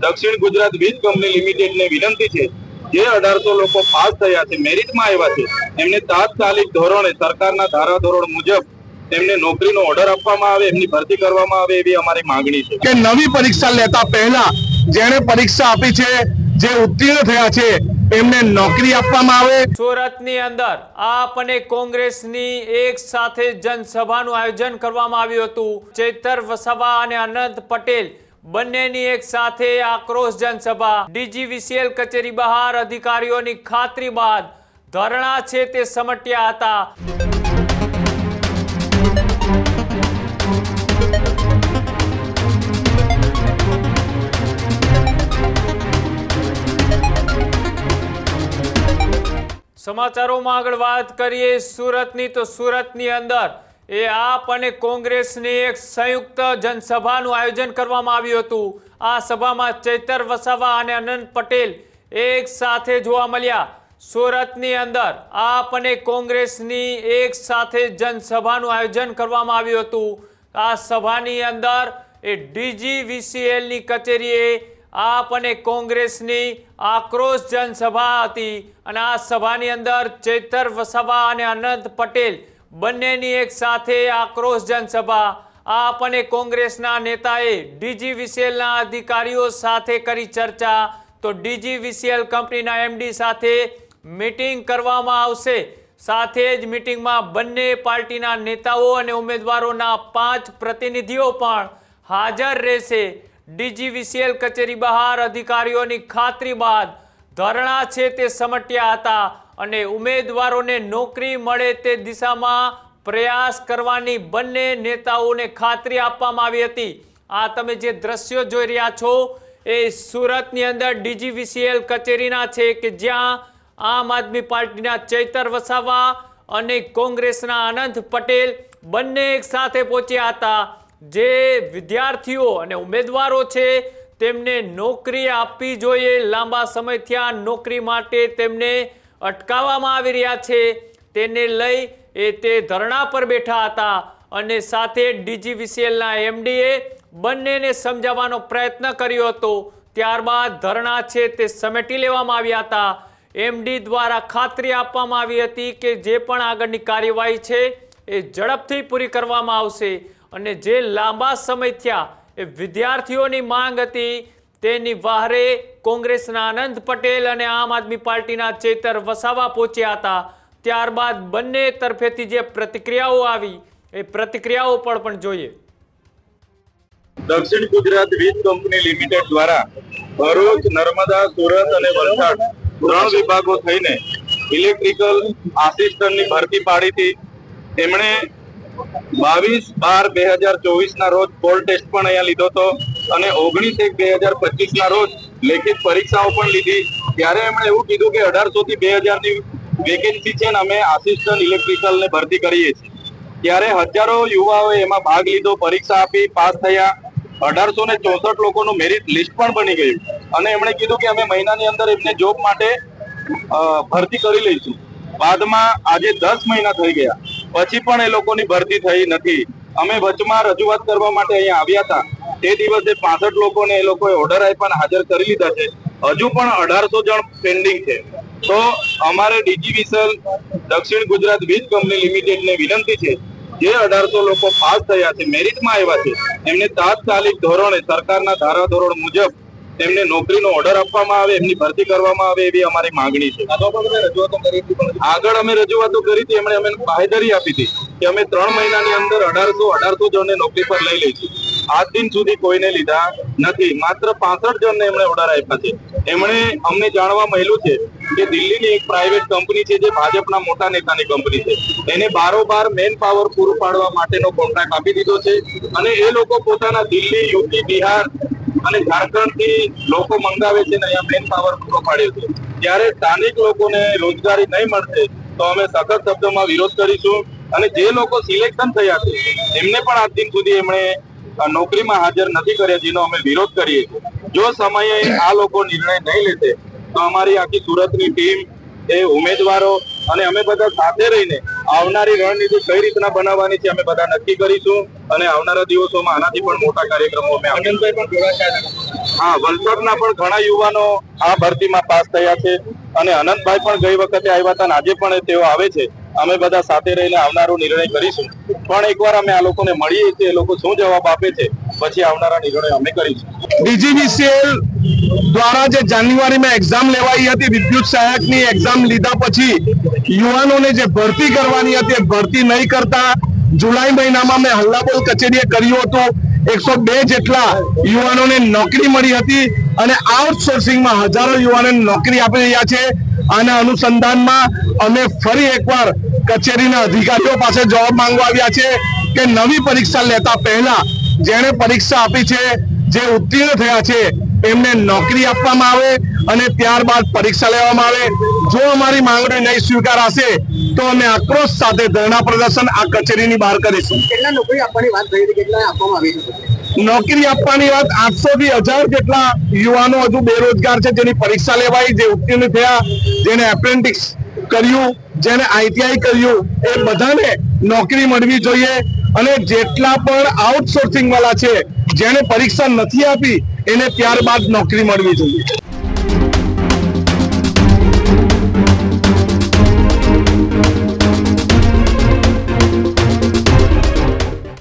દક્ષિણ ગુજરાત વીજ કંપની લિમિટેડને વિનંતી છે જે અઢારસો લોકો પાસ થયા છે મેરિટમાં આવ્યા છે એમને તાત્કાલિક ધોરણે સરકારના ધારાધોરણ મુજબ એમને નોકરીનો ઓર્ડર આપવામાં આવે એમની ભરતી કરવામાં આવે એવી અમારી માંગણી છે. કે નવી પરીક્ષા લેતા પહેલા જેણે પરીક્ષા આપી છે જે ઉત્તીર્ણ થયા છે એમને નોકરી આપવામાં આવે. સુરતની અંદર આપ અને કોંગ્રેસની એક સાથે જનસભાનું આયોજન કરવામાં આવ્યું હતું. ચેતર વસાવા અને અનંત પટેલ બંનેની એક સાથે આક્રોશ જનસભા ડીજીવીસીએલ કચેરી બહાર અધિકારીઓની ખાતરી બાદ ધરણા છે તે સમટ્યા હતા. સમાચારોમાં આગળ વાત કરીએ સુરતની. તો સુરતની અંદર એ આપ અને કોંગ્રેસની એક સંયુક્ત જનસભાનું આયોજન કરવામાં આવ્યું હતું. આ સભામાં ચૈતર વસાવા અને અનંત પટેલ એક સાથે જોવા મળ્યા. સુરતની અંદર આપ અને કોંગ્રેસની એક સાથે જનસભાનું આયોજન કરવામાં આવ્યું હતું. આ સભાની અંદર એ ડીજીવીસીએલની કચેરીએ આપ અને કોંગ્રેસની આક્રોશ જનસભા હતી અને આ સભાની અંદર ચેતર વસાવા અને અનંત પટેલ બંનેની એક સાથે આક્રોશ જનસભા આપ અને કોંગ્રેસના નેતાએ ડીજીવીસીએલના અધિકારીઓ સાથે કરી ચર્ચા. તો ડીજીવીસીએલ કંપનીના એમડી સાથે મીટિંગ કરવામાં આવશે. સાથે જ મીટિંગમાં બંને પાર્ટીના નેતાઓ અને ઉમેદવારોના પાંચ પ્રતિનિધિઓ પણ હાજર રહેશે. ડીજીવીસીએલ કચેરી બહાર અધિકારીઓની ખાતરી બાદ ધરણા છે તે સમટ્યા હતા અને ઉમેદવારોને નોકરી મળે તે દિશામાં પ્રયાસ કરવાની બંને નેતાઓને ખાતરી આપવામાં આવી હતી. આ તમે જે દ્રશ્યો જોઈ રહ્યા છો, એ સુરતની અંદર ડીજીવીસીએલ કચેરીના છે કે જ્યાં આમ આદમી પાર્ટીના ચૈતર વસાવા અને કોંગ્રેસના અનંત પટેલ બંને એક સાથે પહોંચ્યા હતા. જે વિદ્યાર્થીઓ અને ઉમેદવારો છે તેમને નોકરી આપવી જોઈએ. લાંબા સમયથી આ નોકરી માટે તેમને અટકાવવામાં આવી રહ્યા છે. તેને લઈ એ તે ધરણા પર બેઠા હતા અને સાથે ડીજીવીસીએલના એમડીએ બંનેને સમજાવવાનો પ્રયત્ન કર્યો હતો. ત્યારબાદ ધરણા છે તે સમેટી લેવામાં આવ્યા હતા. એમડી દ્વારા ખાતરી આપવામાં આવી હતી કે જે પણ આગળની કાર્યવાહી છે એ ઝડપથી પૂરી કરવામાં આવશે અને જે લાંબા સમય થયા એ વિદ્યાર્થીઓની માંગ હતી તેની વાહરે કોંગ્રેસના આનંદ પટેલ અને આમ આદમી પાર્ટીના ચેતર વસાવા પહોંચ્યા હતા. ત્યારબાદ બંને તરફેથી જે પ્રતિક્રિયાઓ આવી, એ પ્રતિક્રિયાઓ પણ પણ જોઈએ. દક્ષિણ ગુજરાત વીજ કંપની લિમિટેડ દ્વારા ભરૂચ, નર્મદા, સુરત અને વલસાડ ત્રણ વિભાગો થઈને ઇલેક્ટ્રિકલ આસિસ્ટન્ટની ભરતી પાડી હતી. એમણે બાવીસ બાર બે હજાર ચોવીસ ના રોજ પોલ ટેસ્ટ પણ અહીંયા લીધો હતો અને ઓગણીસ એક બે હજાર પચીસ ના રોજ લેખિત પરીક્ષાઓ પણ લીધી. ત્યારે એમણે એવું કીધું કે અઢારસો થી બે હજારની વેકેન્સી છે ને અમે આસિસ્ટન્ટ ઇલેક્ટ્રિકલ ને ભરતી કરીએ છીએ. ત્યારે હજારો યુવાઓએ એમાં ભાગ લીધો, પરીક્ષા આપી, પાસ થયા. અઢારસો ને ચોસઠ લોકોનું મેરિટ લિસ્ટ પણ બની ગયું. અને એમણે કીધું કે અમે મહિનાની અંદર એમને જોબ માટે ભરતી કરી લઈશું. બાદમાં આજે દસ મહિના થઈ ગયા. પછી પણ એ લોકોની ભરતી થઈ નથી. અમે વચમાં રજૂઆત કરવા માટે અહીંયા આવ્યા હતા. તે દિવસે પાસઠ લોકોને એ લોકોએ ઓર્ડર આપ્યા હાજર કરી લીધા છે. હજુ પણ અઢારસો જણ પેન્ડિંગ છે. તો અમારે ડીજીવીસલ દક્ષિણ ગુજરાત વીજ કંપની લિમિટેડને વિનંતી છે. જે અઢારસો લોકો પાસ થયા છે મેરિટમાં આવ્યા છે, એમને તાત્કાલિક ધોરણે સરકારના ધારાધોરણ મુજબ એમને નોકરીનો ઓર્ડર આપવામાં આવે એમની ભરતી કરવામાં આવે એવી અમારી માંગણી છે. આગળ અમે રજૂઆતો કરી હતી એમણે અમે બાહેધરી આપી હતી કે અમે ત્રણ મહિનાની અંદર અઢારસો અઢારસો જણને નોકરી પર લઈ લઈશું. આજ દિન સુધી કોઈને લીધા નથી. માત્ર પાસઠ જણને એમણે ઓર્ડર આપ્યા છે. એમણે અમને જાણવા મળ્યું છે કે દિલ્હીની એક પ્રાઇવેટ કંપની છે જે ભાજપના મોટા નેતાની કંપની છે. એને બારોબાર મેન પાવર પૂરું પાડવા માટેનો કોન્ટ્રાક્ટ આપી દીધો છે અને એ લોકો પોતાના દિલ્હી યુપી બિહાર અને ઝારખંડથી લોકો મંગાવે છે ને અહીંયા મેન પાવર પૂરો પાડ્યો છે. ત્યારે સ્થાનિક લોકોને રોજગારી નહીં મળશે, તો અમે સખત શબ્દોમાં વિરોધ કરીશું અને જે લોકો સિલેક્શન થયા છે, એમને પણ આજ દિન સુધી એમણે નોકરીમાં હાજર નથી કર્યા જેનો અમે વિરોધ કરીએ છીએ. જો સમયે આ લોકો નિર્ણય નહીં લેશે, તો અમારી આખી સુરતની ટીમ એ ઉમેદવારો અને અમે બધા સાથે રહીને આવનારી રણનીતિ કઈ રીતના બનાવવાની છે અમે બધા નક્કી કરીશું અને આવનારા દિવસોમાં આનાથી પણ મોટા કાર્યક્રમો અમે આનંદભાઈ પણ હા વલસાડના પણ ઘણા યુવાનો આ ભરતીમાં પાસ થયા છે અને અનંતભાઈ પણ ગઈ વખતે આવ્યા હતા અને આજે પણ તેઓ આવે છે. અમે બધા સાથે રહીને આવનારો નિર્ણય કરીશું. પણ એકવાર અમે આ લોકોને મળીએ છીએ એ લોકો શું જવાબ આપે છે? પછી આવનારા નિર્ણય અમે કરીશું. ડીજીવીસીએલ દ્વારા જે જાન્યુઆરીમાં એક્ઝામ લેવાઈ હતી, વિદ્યુત સહાયકની એક્ઝામ લીધા પછી યુવાનોને જે ભરતી કરવાની હતી, એ ભરતી નહીં કરતા જુલાઈ મહિનામાં મેં હલ્લાબોલ કચેરીએ કર્યું હતું. એકસો બે જેટલા યુવાનોને નોકરી મળી હતી અને આઉટસોર્સિંગમાં હજારો યુવાનોને નોકરી આપી રહ્યા છે. આના અનુસંધાનમાં અમે ફરી એકવાર કચેરીના અધિકારીઓ પાસે જવાબ માંગવા આવ્યા છે કે નવી પરીક્ષા લેતા પહેલા જેણે પરીક્ષા આપી છે જે ઉત્તીર્ણ થયા છે એમને નોકરી આપવામાં આવે અને ત્યારબાદ પરીક્ષા લેવામાં આવે. જો અમારી માંગણી નહીં સ્વીકારાશે તો અમે આક્રોશ સાથે ધરણા પ્રદર્શન આ કચેરીની બહાર કરીશું. કેટલા નોકરી આપવાની વાત થઈ હતી? કેટલા આપવામાં આવી નોકરી આપવાની વાત આઠસો થી હજાર જેટલા યુવાનો હજુ બેરોજગાર છે જેની પરીક્ષા લેવાઈ જે ઉત્તીર્ણ થયા જેને એપ્રેન્ટિસ કર્યું જેને આઈટીઆઈ કર્યું એ બધાને નોકરી મળવી જોઈએ. અને જેટલા પણ આઉટસોર્સિંગ વાળા છે જેને પરીક્ષા નથી આપી, એને ત્યારબાદ નોકરી મળવી જોઈએ.